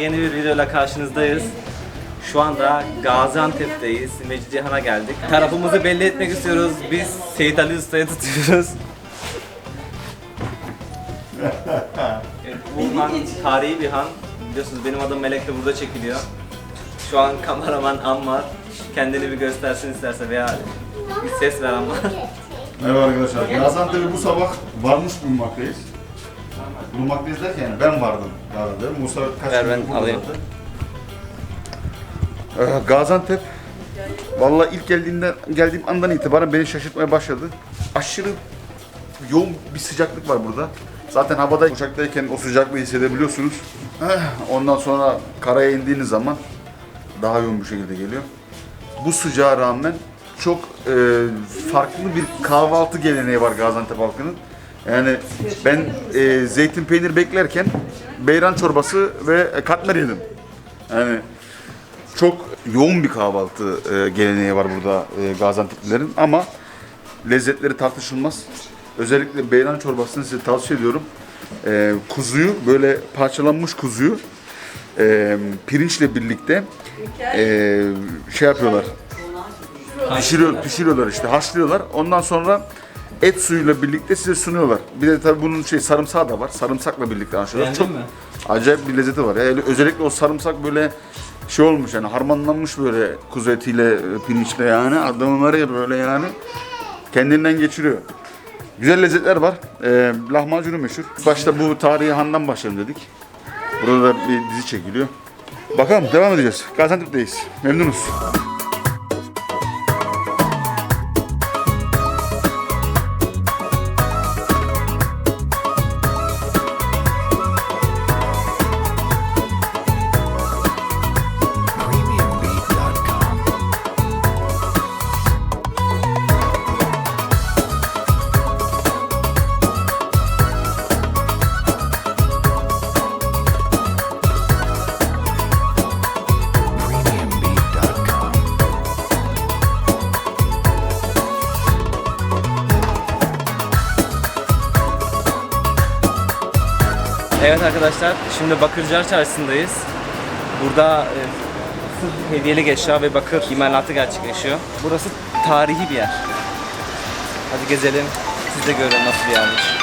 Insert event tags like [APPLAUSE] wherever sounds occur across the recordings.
Yeni bir videoyla karşınızdayız. Şu anda Gaziantep'teyiz. Mecidihan'a geldik. Tarafımızı belli etmek istiyoruz. Biz Seyit Ali Usta'yı tutuyoruz. [LAUGHS] evet, bu han tarihi bir han. Biliyorsunuz benim adım Melek de burada çekiliyor. Şu an kameraman Ammar. Kendini bir göstersin isterse veya bir ses ver Ammar. Merhaba arkadaşlar. Gaziantep'e bu sabah varmış bulunmaktayız. Bulunmaktayız derken yani ben vardım Gaziantep'e. Musa kaç Ver, ben alayım. Ee, Gaziantep Vallahi ilk geldiğinden geldiğim andan itibaren beni şaşırtmaya başladı. Aşırı yoğun bir sıcaklık var burada. Zaten havada uçaktayken o sıcaklığı hissedebiliyorsunuz. Eh, Ondan sonra karaya indiğiniz zaman daha yoğun bir şekilde geliyor. Bu sıcağa rağmen çok e, farklı bir kahvaltı geleneği var Gaziantep halkının. Yani ben e, zeytin peynir beklerken beyran çorbası ve katmer yedim. Yani çok yoğun bir kahvaltı e, geleneği var burada e, Gaziantep'lilerin ama lezzetleri tartışılmaz. Özellikle beyran çorbasını size tavsiye ediyorum. E, kuzuyu böyle parçalanmış kuzuyu e, pirinçle birlikte e, şey yapıyorlar. Pişiriyor, pişiriyorlar işte haşlıyorlar. Ondan sonra et suyuyla birlikte size sunuyorlar. Bir de tabii bunun şey sarımsağı da var. Sarımsakla birlikte haşlıyorlar. Beğendin Çok mi? acayip bir lezzeti var. Yani özellikle o sarımsak böyle şey olmuş yani harmanlanmış böyle kuzu etiyle, e, pirinçle yani. Adamın var ya böyle yani kendinden geçiriyor. Güzel lezzetler var. Ee, lahmacunu meşhur. Başta bu tarihi handan başlayalım dedik. Burada da bir dizi çekiliyor. Bakalım devam edeceğiz. Gaziantep'teyiz. Memnunuz. Evet arkadaşlar, şimdi Bakırcılar Çarşısı'ndayız. Burada e, hediyelik eşya ve bakır imalatı gerçekleşiyor. Burası tarihi bir yer. Hadi gezelim, siz de görün nasıl bir yermiş.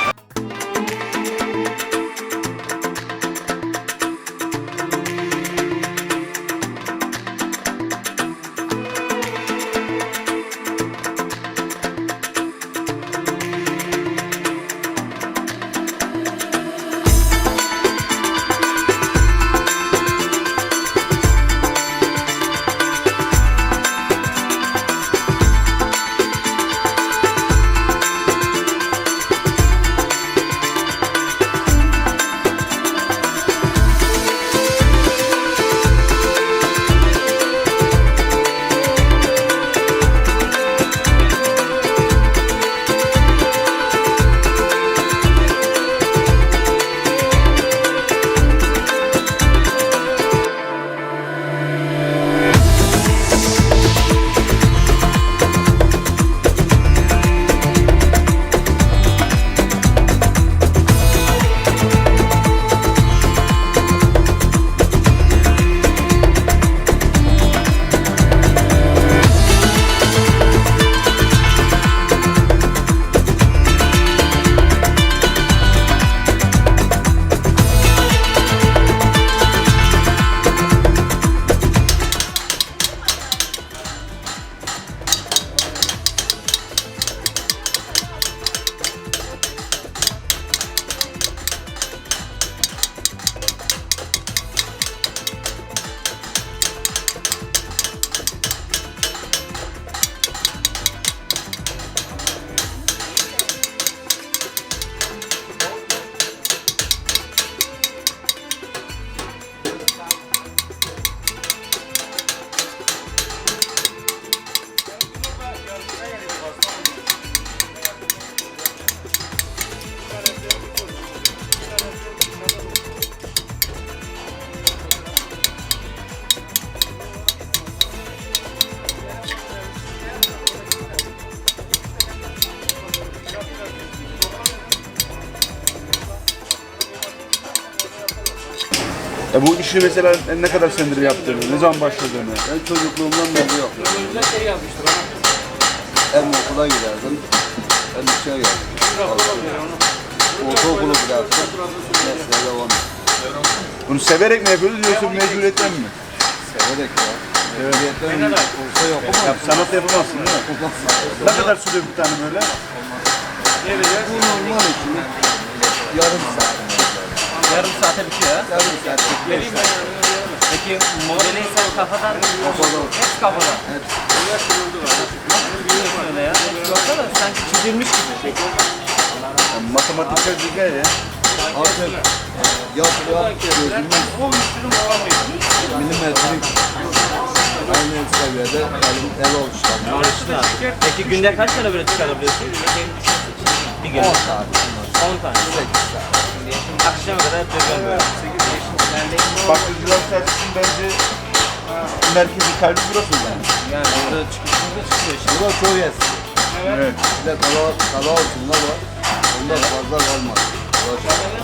E bu işi mesela ne kadar senedir yaptığını, ne zaman başladığını? Ben çocukluğumdan beri yapıyorum. Hem okula giderdim, hem işe geldim. Ortaokulu bıraktım, mesleğe devam. Bunu severek mi yapıyoruz yoksa mecburiyetten mi? Severek ya. Mecburiyetten olsa yapamam. Yap, sanat yapamazsın değil mi? Ne kadar sürüyor bir tane böyle? Bu normal için yarım saat. Yarım saate bitiyor ha. Yarım saat, 45 saat. Peki modeli sen kafadan? Kafada. Hep kafadan. Hepsi. Nasıl biliyorsun öyle ya? Baksana sanki çizilmiş gibi. Yani matematiksel zeka ya. Artık yapıya gözümüz milimetrik aynı seviyede elim el abi. Peki günde kaç tane böyle çıkarabiliyorsun? Bir gün. 10 saat. 10 tane. 8 saat. Akşama kadar yapıyorum böyle. Bakırcılar Çarşısı'nın bence merkezi kalbi burası yani. Yani orada çıkışında çıkıyor işte. Bu da çok eski. Evet. Bir de kala, kala altında var. Onda fazla kalmadı. Uğraşalım.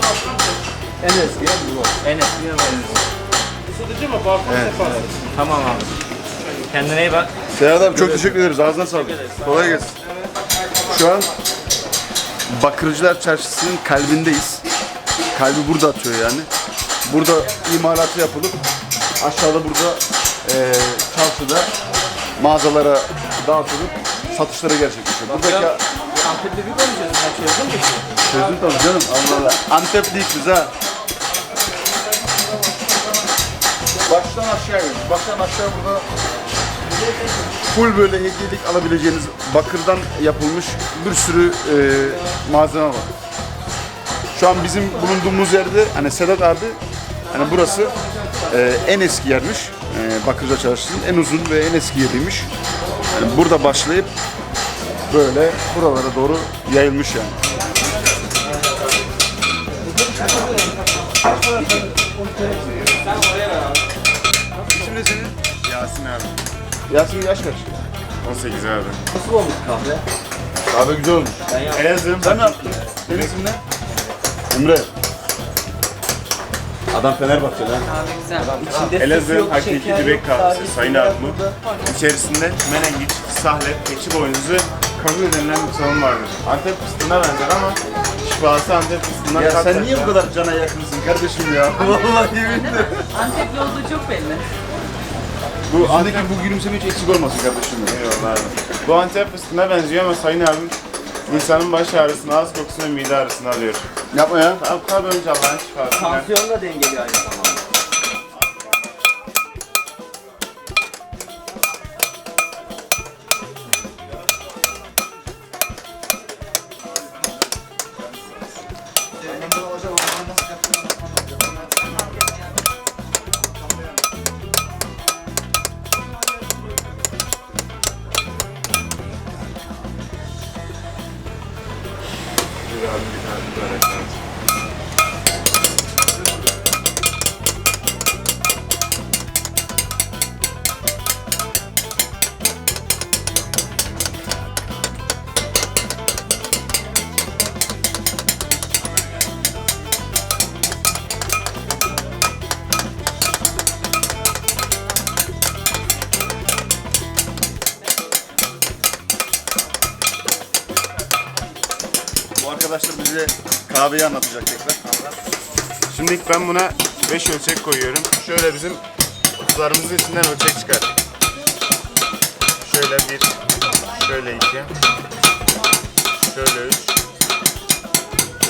En eski yer bu. En eski Tamam abi. Kendine iyi bak. Serhat abi çok teşekkür ederiz. Ağzına sağlık. Kolay gelsin. Şu an Bakırcılar Çarşısı'nın kalbindeyiz. Kalbi burada atıyor yani. Burada imalatı yapılıp aşağıda burada eee çarşıda mağazalara dağıtılıp satışları gerçekleşiyor. Buradaki Antep'te bir konuşuyorsun. Sen çözdün mü işi? Tabii canım. Allah Allah. Antepliyiz biz ha. Baştan gidiyoruz. Baştan aşağı burada full böyle hediyelik alabileceğiniz bakırdan yapılmış bir sürü e, malzeme var. Şu an bizim bulunduğumuz yerde hani Sedat abi hani burası e, en eski yermiş. E, Bakırca Çarşısı'nın en uzun ve en eski yeriymiş. Yani burada başlayıp böyle buralara doğru yayılmış yani. İsim ne senin? Yasin abi. Yasin yaş kaç? 18 abi. Nasıl olmuş kahve? Kahve güzel olmuş. Ben yaptım. Sen ne yaptın? Senin isim ne? Emre. Adam Fenerbahçe lan. Kahve güzel. İçinde yok, hakiki şeker dibek yok, kahvesi sadece Sayın abi bu. burada. İçerisinde menengiç, sahlet, keçi boynuzu, kavur denilen bir tohum vardır. Antep fıstığına benzer ama şifası Antep fıstığından Ya kat sen kat niye bu kadar cana yakınsın kardeşim ya? [LAUGHS] Vallahi yeminle. Antepli olduğu çok belli. Bu andaki bu gülümseme hiç eksik olmasın kardeşim. Eyvallah abi. Bu Antep fıstığına benziyor ama Sayın abim insanın baş ağrısını, ağız kokusunu ve mide ağrısını alıyor. Yapma ya. Tamam tabii önce Allah'ın şifası. Tansiyon da dengeliyor aynı zamanda. Bu kahveyi anlatacak tekrar. Şimdi ben buna 5 ölçek koyuyorum. Şöyle bizim kutularımızın içinden ölçek çıkar. Şöyle bir, şöyle iki, şöyle üç,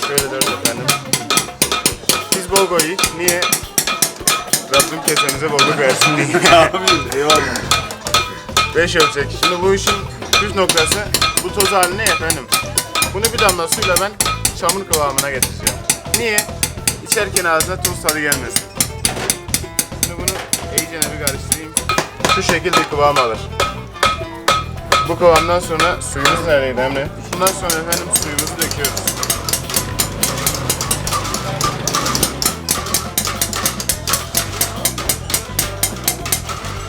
şöyle dört efendim. Biz bol koyuyuz. Niye? Rabbim kesenize bolluk versin diye. [LAUGHS] Eyvallah. 5 ölçek. Şimdi bu işin püf noktası bu toz haline efendim. Bunu bir damla suyla ben çamur kıvamına getireceğim. Niye? İçerken ağzına tuz tadı gelmesin. Şimdi bunu iyicene bir karıştırayım. Şu şekilde kıvam alır. Bu kıvamdan sonra suyumuz neredeydi Emre? Bundan sonra efendim suyumuzu döküyoruz.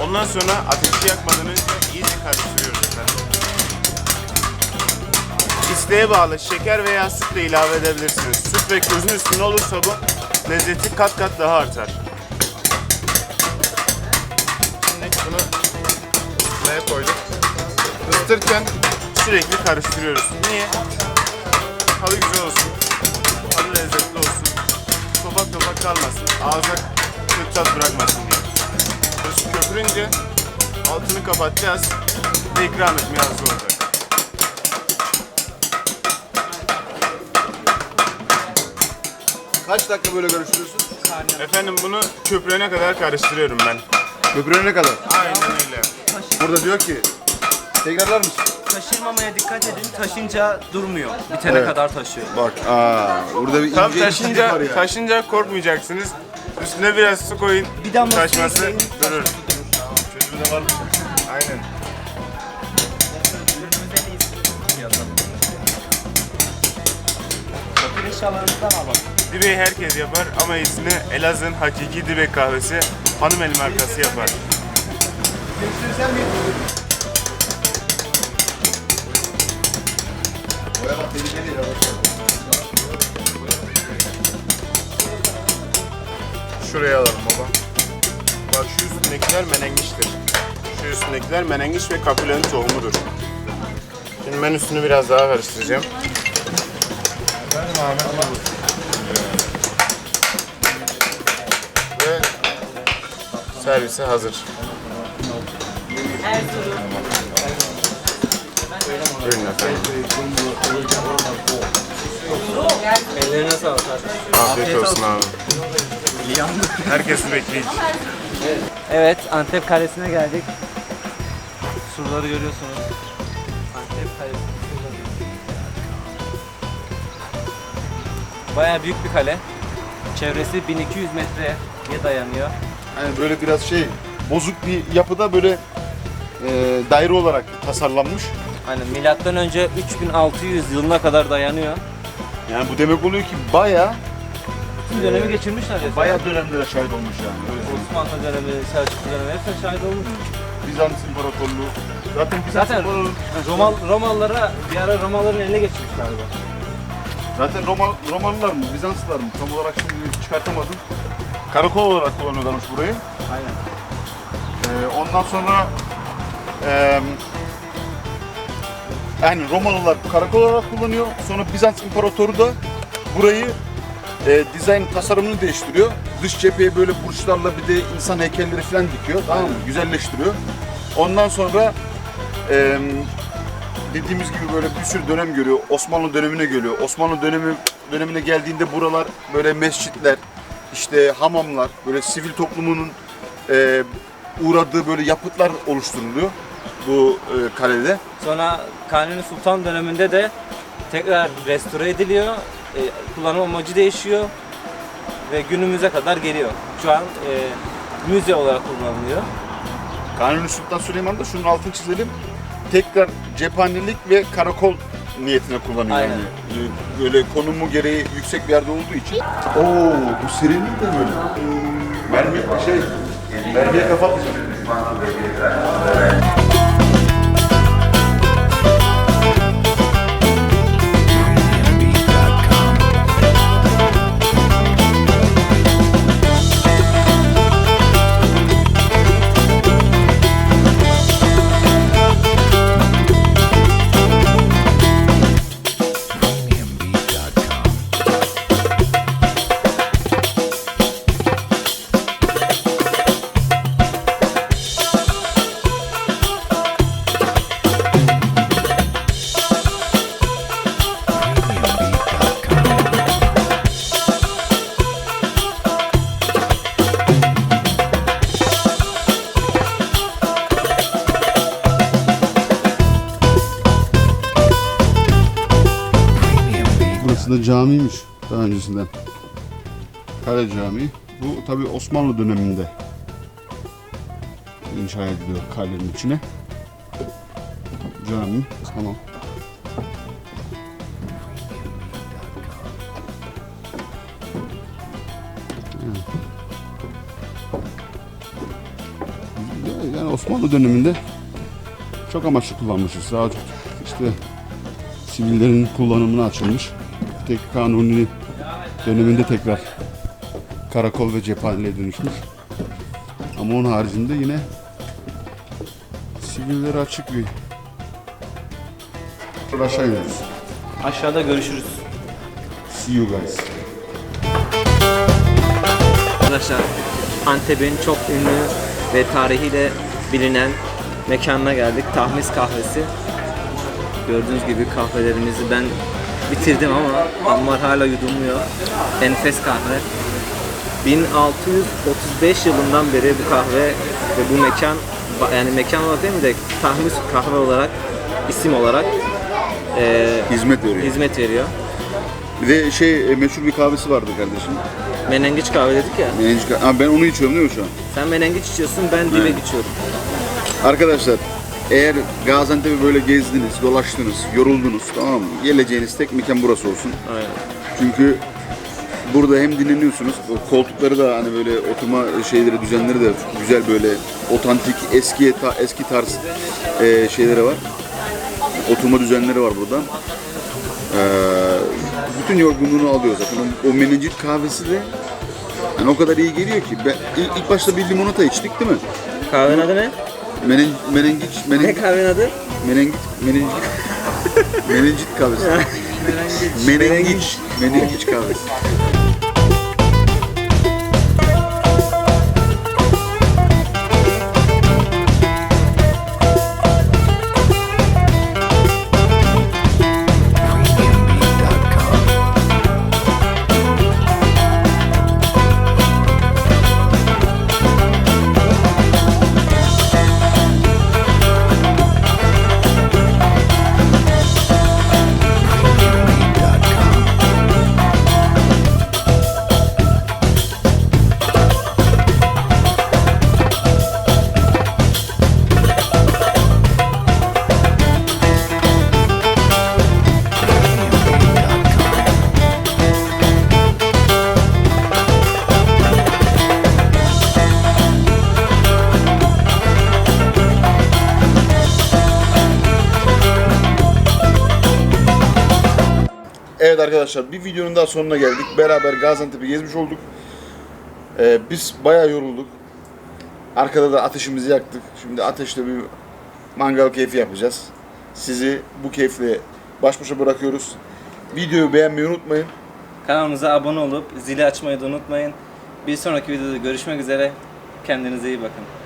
Ondan sonra ateşi yakmadan önce iyice karıştırıyoruz efendim. İsteğe bağlı şeker veya süt de ilave edebilirsiniz. Süt ve közün üstüne olursa bu lezzeti kat kat daha artar. Şimdi bunu ısıtmaya koyduk. Isıtırken sürekli karıştırıyoruz. Niye? Tadı güzel olsun. Tadı lezzetli olsun. Topak topak kalmasın. Ağza kötü tat bırakmasın diye. Köpürünce altını kapatacağız ve ikram etmeye hazır olacak. Kaç dakika böyle karıştırıyorsun? Efendim bunu köpürene kadar karıştırıyorum ben. Köpürene kadar. Aynen öyle. Burada diyor ki tekrarlar mısın? Taşırmamaya dikkat edin. Taşınca durmuyor. Bitene Evet. kadar taşıyor. Bak aa burada bir Tam ince işçilik taşınca, var ya. taşınca korkmayacaksınız. Üstüne biraz su koyun. Bir damla su taşması ekleyin, durur. Çözümü de var mı? Aynen. Fakir eşyalarımızdan alalım. Dibeyi herkes yapar ama iyisini Elazığ'ın hakiki dibe kahvesi hanım eli markası yapar. Şuraya alalım baba. Bak şu üstündekiler menengiçtir. Şu üstündekiler menengiç ve kapülenin tohumudur. Şimdi ben üstünü biraz daha karıştıracağım. Ve servise hazır. Buyurun efendim. Ellerine sağlık kardeşim. Afiyet olsun abi. Herkesi bekleyin. Evet, Antep Kalesi'ne geldik. Surları görüyorsunuz. Antep Kalesi surları. Bayağı büyük bir kale. Çevresi 1200 metreye dayanıyor. Yani böyle biraz şey bozuk bir yapıda böyle e, daire olarak tasarlanmış. Hani milattan önce 3600 yılına kadar dayanıyor. Yani bu demek oluyor ki bayağı Tüm dönemi geçirmişler ya. bayağı dönemlere şahit olmuş yani. Öyle söyleyeyim. Osmanlı dönemi, Selçuklu dönemi hepsine şahit olmuş. Bizans İmparatorluğu. Zaten Bizans Zaten İmparatorluğu Romal, Romalılara bir ara Romalıların eline geçmişler bu. Zaten Roma, Romalılar mı, Bizanslılar mı tam olarak şimdi çıkartamadım. Karakol olarak kullanıyorlarmış burayı. Aynen. Ee, ondan sonra eee yani Romalılar karakol olarak kullanıyor. Sonra Bizans İmparatoru da burayı e, dizayn tasarımını değiştiriyor. Dış cepheye böyle burçlarla bir de insan heykelleri falan dikiyor. Tamam mı? Güzelleştiriyor. Ondan sonra eee, dediğimiz gibi böyle bir sürü dönem görüyor. Osmanlı dönemine geliyor. Osmanlı dönemi dönemine geldiğinde buralar böyle mescitler, işte hamamlar, böyle sivil toplumunun e, uğradığı böyle yapıtlar oluşturuluyor bu e, kalede. Sonra Kanuni Sultan döneminde de tekrar restore ediliyor. E, kullanım amacı değişiyor ve günümüze kadar geliyor. Şu an e, müze olarak kullanılıyor. Kanuni Sultan Süleyman da şunun altını çizelim. Tekrar cephanelik ve karakol niyetine kullanıyor Aynen. yani. E, Böyle konumu gereği yüksek bir yerde olduğu için. Oo, bu serinlik de böyle. Mermi şey, mermiye kafa camiymiş daha öncesinden. Kale Camii. Bu tabi Osmanlı döneminde inşa ediliyor kalenin içine. Cami, tamam. Yani Osmanlı döneminde çok amaçlı kullanmışız. Daha işte sivillerin kullanımına açılmış. Tek kanuni döneminde tekrar karakol ve cephaneliğe dönüşmüş. Ama onun haricinde yine Sivilleri açık bir. Aşağı iniyoruz. Aşağıda görüşürüz. See you guys. Arkadaşlar Antep'in çok ünlü ve tarihiyle bilinen mekanına geldik. Tahmis kahvesi. Gördüğünüz gibi kahvelerimizi ben bitirdim ama Ammar hala yudumluyor. Enfes kahve. 1635 yılından beri bu kahve ve bu mekan yani mekan olarak değil mi de Tahmis kahve olarak isim olarak eee, Hizmet veriyor. hizmet veriyor. Bir de şey e, meşhur bir kahvesi vardı kardeşim. Menengiç kahve dedik ya. Menengiç ben onu içiyorum değil mi şu an? Sen menengiç içiyorsun, ben Evet. içiyorum. Arkadaşlar eğer Gaziantep'i böyle gezdiniz, dolaştınız, yoruldunuz tamam mı? Geleceğiniz tek mekan burası olsun. Aynen. Çünkü burada hem dinleniyorsunuz, o koltukları da hani böyle oturma şeyleri, düzenleri de güzel böyle otantik, eski ta- eski tarz e, şeyleri var. Oturma düzenleri var burada. Ee, bütün yorgunluğunu alıyor zaten. O, o menengiç kahvesi de yani o kadar iyi geliyor ki. Ben, ilk, ilk başta bir limonata içtik değil mi? Kahvenin adı ne? Menen, menengiç, Ne menengiç, kahvenin adı? menengiç, menengiç, menengiç kahvesi. [LAUGHS] Menengiç, menengiç kahvesi. Arkadaşlar bir videonun daha sonuna geldik. Beraber Gaziantep'i gezmiş olduk. Ee, biz bayağı yorulduk. Arkada da ateşimizi yaktık. Şimdi ateşte bir mangal keyfi yapacağız. Sizi bu keyifle baş başa bırakıyoruz. Videoyu beğenmeyi unutmayın. Kanalımıza abone olup zili açmayı da unutmayın. Bir sonraki videoda görüşmek üzere. Kendinize iyi bakın.